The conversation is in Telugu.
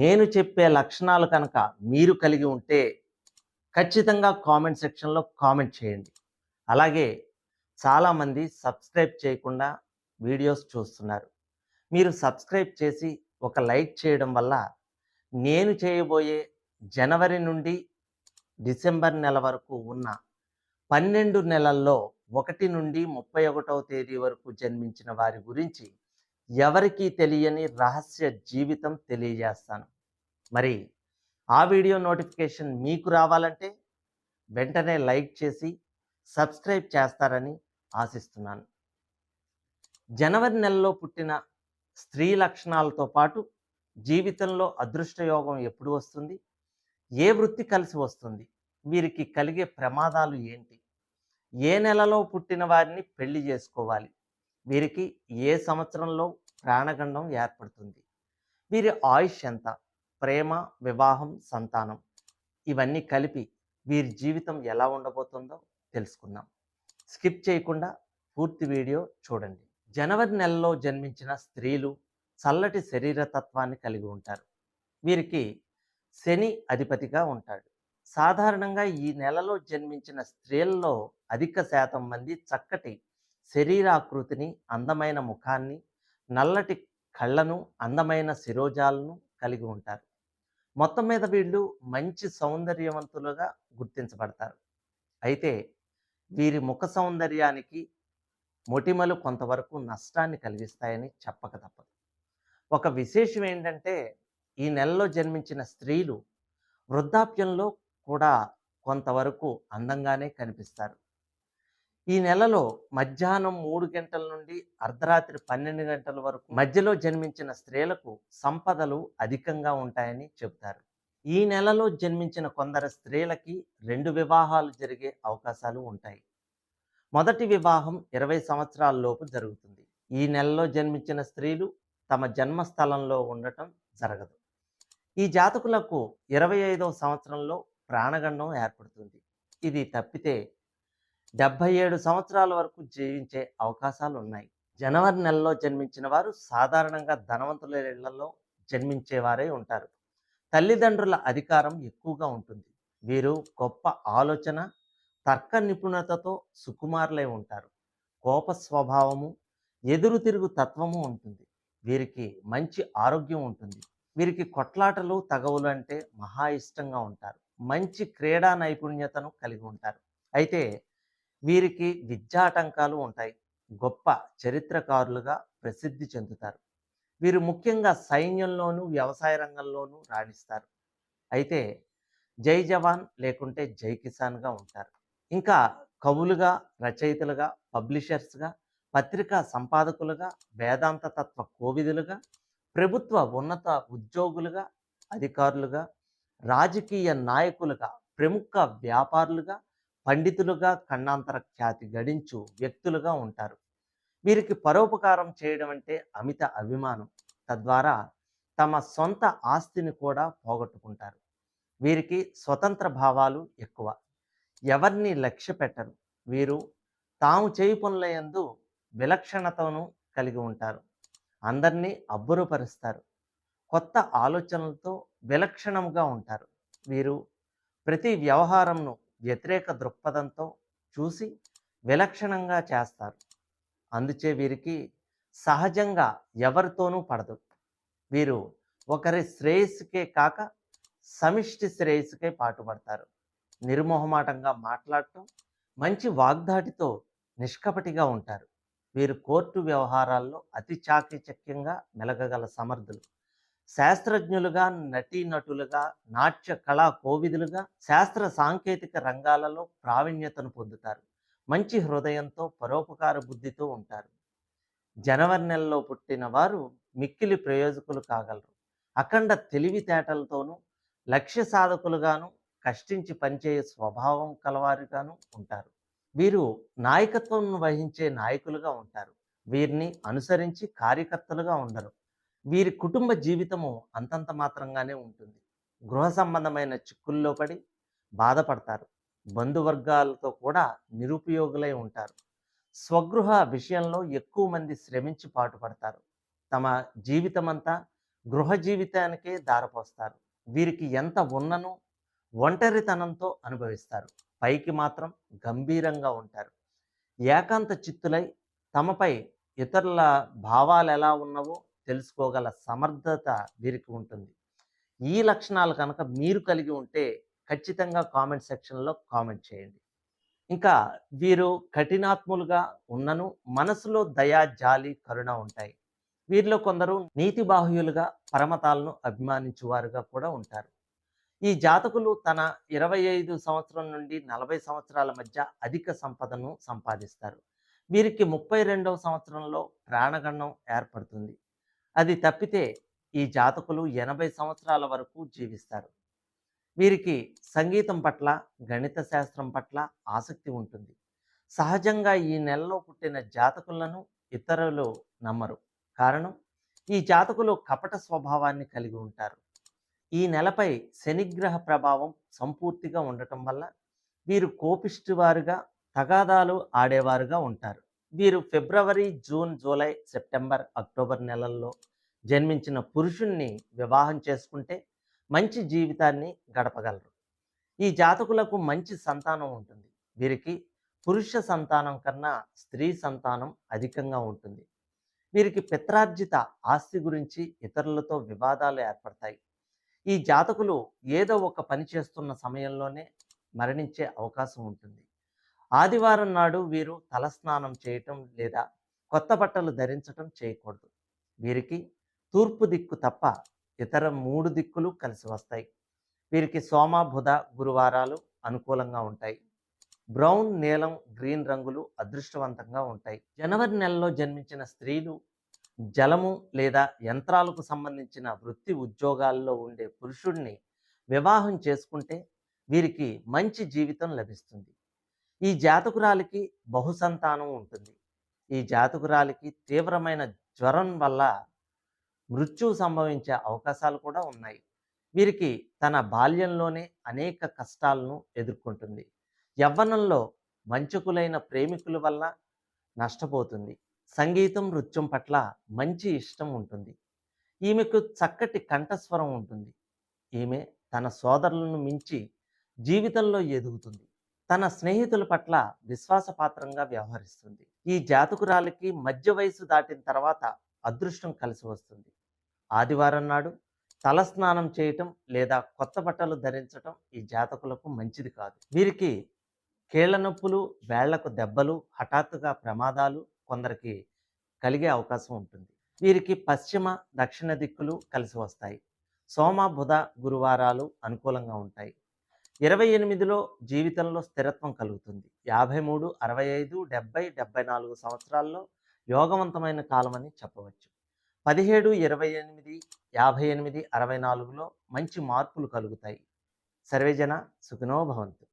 నేను చెప్పే లక్షణాలు కనుక మీరు కలిగి ఉంటే ఖచ్చితంగా కామెంట్ సెక్షన్లో కామెంట్ చేయండి. అలాగే చాలామంది సబ్స్క్రైబ్ చేయకుండా వీడియోస్ చూస్తున్నారు. మీరు సబ్స్క్రైబ్ చేసి ఒక లైక్ చేయడం వల్ల నేను చేయబోయే జనవరి నుండి డిసెంబర్ నెల వరకు ఉన్న పన్నెండు నెలల్లో ఒకటి నుండి ముప్పై ఒకటవ తేదీ వరకు జన్మించిన వారి గురించి ఎవరికీ తెలియని రహస్య జీవితం తెలియజేస్తాను. మరి ఆ వీడియో నోటిఫికేషన్ మీకు రావాలంటే వెంటనే లైక్ చేసి సబ్స్క్రైబ్ చేస్తారని ఆశిస్తున్నాను. జనవరి నెలలో పుట్టిన స్త్రీ లక్షణాలతో పాటు జీవితంలో అదృష్టయోగం ఎప్పుడు వస్తుంది? ఏ వృత్తి కలిసి వస్తుంది? వీరికి కలిగే ప్రమాదాలు ఏంటి? ఏ నెలలో పుట్టిన వారిని పెళ్ళి చేసుకోవాలి? వీరికి ఏ సంవత్సరంలో ప్రాణగండం ఏర్పడుతుంది. వీరి ఆయుష్ ఎంత? ప్రేమ వివాహం సంతానం ఇవన్నీ కలిపి వీరి జీవితం ఎలా ఉండబోతుందో తెలుసుకుందాం. స్కిప్ చేయకుండా పూర్తి వీడియో చూడండి. జనవరి నెలలో జన్మించిన స్త్రీలు చల్లటి శరీర తత్వాన్ని కలిగి ఉంటారు. వీరికి శని అధిపతిగా ఉంటాడు. సాధారణంగా ఈ నెలలో జన్మించిన స్త్రీల్లో అధిక శాతం మంది చక్కటి శరీరాకృతిని అందమైన ముఖాన్ని నల్లటి కళ్ళను అందమైన శిరోజాలను కలిగి ఉంటారు. మొత్తం మీద వీళ్ళు మంచి సౌందర్యవంతులుగా గుర్తించబడతారు. అయితే వీరి ముఖ సౌందర్యానికి మొటిమలు కొంతవరకు నష్టాన్ని కలిగిస్తాయని చెప్పక తప్పదు. ఒక విశేషం ఏంటంటే ఈ నెలలో జన్మించిన స్త్రీలు వృద్ధాప్యంలో కూడా కొంతవరకు అందంగానే కనిపిస్తారు. ఈ నెలలో మధ్యాహ్నం మూడు గంటల నుండి అర్ధరాత్రి పన్నెండు గంటల వరకు మధ్యలో జన్మించిన స్త్రీలకు సంపదలు అధికంగా ఉంటాయని చెబుతారు. ఈ నెలలో జన్మించిన కొందరు స్త్రీలకి రెండు వివాహాలు జరిగే అవకాశాలు ఉంటాయి. మొదటి వివాహం ఇరవై సంవత్సరాల లోపు జరుగుతుంది. ఈ నెలలో జన్మించిన స్త్రీలు తమ జన్మస్థలంలో ఉండటం జరగదు. ఈ జాతకులకు ఇరవై ఐదవ సంవత్సరంలో ప్రాణగండం ఏర్పడుతుంది. ఇది తప్పితే డెబ్భై ఏడు సంవత్సరాల వరకు జీవించే అవకాశాలు ఉన్నాయి జనవరి నెలలో జన్మించిన వారు సాధారణంగా ధనవంతుల ఇళ్ళలో జన్మించేవారే ఉంటారు. తల్లిదండ్రుల అధికారం ఎక్కువగా ఉంటుంది. వీరు గొప్ప ఆలోచన తర్క నిపుణతతో సుకుమారులై ఉంటారు. కోప స్వభావము ఎదురు తిరుగు తత్వము ఉంటుంది. వీరికి మంచి ఆరోగ్యం ఉంటుంది. వీరికి కొట్లాటలు తగవులు అంటే మహా ఇష్టంగా ఉంటారు. మంచి క్రీడా నైపుణ్యతను కలిగి ఉంటారు. అయితే వీరికి విద్యాటంకాలు ఉంటాయి. గొప్ప చరిత్రకారులుగా ప్రసిద్ధి చెందుతారు. వీరు ముఖ్యంగా సైన్యంలోనూ వ్యవసాయ రంగంలోనూ రాణిస్తారు. అయితే జై జవాన్ లేకుంటే జై కిసాన్గా ఉంటారు. ఇంకా కవులుగా రచయితలుగా పబ్లిషర్స్గా పత్రికా సంపాదకులుగా వేదాంత తత్వ కోవిదులుగా ప్రభుత్వ ఉన్నత ఉద్యోగులుగా అధికారులుగా రాజకీయ నాయకులుగా ప్రముఖ వ్యాపారులుగా పండితులుగా కన్నాంతర ఖ్యాతి గడించు వ్యక్తులుగా ఉంటారు. వీరికి పరోపకారం చేయడం అంటే అమిత అభిమానం. తద్వారా తమ సొంత ఆస్తిని కూడా పోగొట్టుకుంటారు. వీరికి స్వతంత్ర భావాలు ఎక్కువ. ఎవరిని లక్ష్య పెట్టరు. వీరు తాము చేయి పనుల యందు విలక్షణతను కలిగి ఉంటారు. అందరినీ అబ్బురపరుస్తారు. కొత్త ఆలోచనలతో విలక్షణంగా ఉంటారు. వీరు ప్రతి వ్యవహారంను వ్యతిరేక దృక్పథంతో చూసి విలక్షణంగా చేస్తారు. అందుచే వీరికి సహజంగా ఎవరితోనూ పడదు. వీరు ఒకరి శ్రేయస్సుకే కాక సమిష్టి శ్రేయస్సుకే పాటుపడతారు. నిర్మోహమాటంగా మాట్లాడటం మంచి వాగ్దాటితో నిష్కపటిగా ఉంటారు. వీరు కోర్టు వ్యవహారాల్లో అతి చాకచక్యంగా మెలగగల సమర్థులు. శాస్త్రజ్ఞులుగా నటీనటులుగా నాట్య కళా కోవిదులుగా శాస్త్ర సాంకేతిక రంగాలలో ప్రావీణ్యతను పొందుతారు. మంచి హృదయంతో పరోపకార బుద్ధితో ఉంటారు. జనవరి నెలలో పుట్టిన వారు మిక్కిలి ప్రయోజకులు కాగలరు. అఖండ తెలివితేటలతోనూ లక్ష్య సాధకులుగాను కష్టించి పనిచేయ స్వభావం కలవారుగాను ఉంటారు. వీరు నాయకత్వం వహించే నాయకులుగా ఉంటారు. వీరిని అనుసరించి కార్యకర్తలుగా ఉండరు. వీరి కుటుంబ జీవితము అంతంత మాత్రంగానే ఉంటుంది. గృహ సంబంధమైన చిక్కుల్లో పడి బాధపడతారు. బంధువర్గాలతో కూడా నిరుపయోగులై ఉంటారు. స్వగృహ విషయంలో ఎక్కువ మంది శ్రమించి పాటుపడతారు. తమ జీవితమంతా గృహ జీవితానికే దారపోస్తారు. వీరికి ఎంత ఉన్ననో ఒంటరితనంతో అనుభవిస్తారు. పైకి మాత్రం గంభీరంగా ఉంటారు. ఏకాంత చిత్తులై తమపై ఇతరుల భావాలు ఎలా ఉన్నవో తెలుసుకోగల సమర్థత వీరికి ఉంటుంది. ఈ లక్షణాలు కనుక మీరు కలిగి ఉంటే ఖచ్చితంగా కామెంట్ సెక్షన్లో కామెంట్ చేయండి. ఇంకా వీరు కఠినాత్ములుగా ఉన్నను మనసులో దయా జాలి కరుణ ఉంటాయి. వీరిలో కొందరు నీతి బాహ్యులుగా పరమతాలను అభిమానించేవారుగా కూడా ఉంటారు. ఈ జాతకులు తన ఇరవై ఐదు సంవత్సరం నుండి నలభై సంవత్సరాల మధ్య అధిక సంపదను సంపాదిస్తారు. వీరికి ముప్పై రెండవ సంవత్సరంలో ప్రాణగణం ఏర్పడుతుంది. అది తప్పితే ఈ జాతకులు ఎనభై సంవత్సరాల వరకు జీవిస్తారు. వీరికి సంగీతం పట్ల గణిత శాస్త్రం పట్ల ఆసక్తి ఉంటుంది. సహజంగా ఈ నెలలో పుట్టిన జాతకులను ఇతరులు నమ్మరు. కారణం ఈ జాతకులు కపట స్వభావాన్ని కలిగి ఉంటారు. ఈ నెలపై శనిగ్రహ ప్రభావం సంపూర్తిగా ఉండటం వల్ల వీరు కోపిష్టివారుగా తగాదాలు ఆడేవారుగా ఉంటారు. వీరు February June July September October నెలల్లో జన్మించిన పురుషుణ్ణి వివాహం చేసుకుంటే మంచి జీవితాన్ని గడపగలరు. ఈ జాతకులకు మంచి సంతానం ఉంటుంది. వీరికి పురుష సంతానం కన్నా స్త్రీ సంతానం అధికంగా ఉంటుంది. వీరికి పిత్రార్జిత ఆస్తి గురించి ఇతరులతో వివాదాలు ఏర్పడతాయి. ఈ జాతకులు ఏదో ఒక పని చేస్తున్న సమయంలోనే మరణించే అవకాశం ఉంటుంది. ఆదివారం నాడు వీరు తలస్నానం చేయటం లేదా కొత్త బట్టలు ధరించటం చేయకూడదు. వీరికి తూర్పు దిక్కు తప్ప ఇతర మూడు దిక్కులు కలిసి వస్తాయి. వీరికి సోమ బుధ గురువారాలు అనుకూలంగా ఉంటాయి. బ్రౌన్ నీలం గ్రీన్ రంగులు అదృష్టవంతంగా ఉంటాయి. జనవరి నెలలో జన్మించిన స్త్రీలు జలము లేదా యంత్రాలకు సంబంధించిన వృత్తి ఉద్యోగాల్లో ఉండే పురుషుడిని వివాహం చేసుకుంటే వీరికి మంచి జీవితం లభిస్తుంది. ఈ జాతకురాలికి బహుసంతానం ఉంటుంది. ఈ జాతకురాలికి తీవ్రమైన జ్వరం వల్ల మృత్యువు సంభవించే అవకాశాలు కూడా ఉన్నాయి. వీరికి తన బాల్యంలోనే అనేక కష్టాలను ఎదుర్కొంటుంది. యవ్వనంలో మంచుకులైన ప్రేమికుల వల్ల నష్టపోతుంది. సంగీతం నృత్యం పట్ల మంచి ఇష్టం ఉంటుంది. ఈమెకు చక్కటి కంఠస్వరం ఉంటుంది. ఈమె తన సోదరులను మించి జీవితంలో ఎదుగుతుంది. తన స్నేహితుల పట్ల విశ్వాసపాత్రంగా వ్యవహరిస్తుంది. ఈ జాతకురాలికి మధ్య వయసు దాటిన తర్వాత అదృష్టం కలిసి వస్తుంది. ఆదివారం నాడు తలస్నానం చేయటం లేదా కొత్త బట్టలు ధరించటం ఈ జాతకులకు మంచిది కాదు. వీరికి కీళ్ళ నొప్పులు వేళ్ళకు దెబ్బలు హఠాత్తుగా ప్రమాదాలు కొందరికి కలిగే అవకాశం ఉంటుంది. వీరికి పశ్చిమ దక్షిణ దిక్కులు కలిసి వస్తాయి. సోమ బుధ గురువారాలు అనుకూలంగా ఉంటాయి. ఇరవై ఎనిమిదిలో జీవితంలో స్థిరత్వం కలుగుతుంది. యాభై మూడు అరవై ఐదు డెబ్బై డెబ్బై నాలుగు సంవత్సరాల్లో యోగవంతమైన కాలమని చెప్పవచ్చు. పదిహేడు ఇరవై ఎనిమిది యాభై ఎనిమిది అరవై నాలుగులో మంచి మార్పులు కలుగుతాయి. సర్వేజన సుఖినో భవంతు.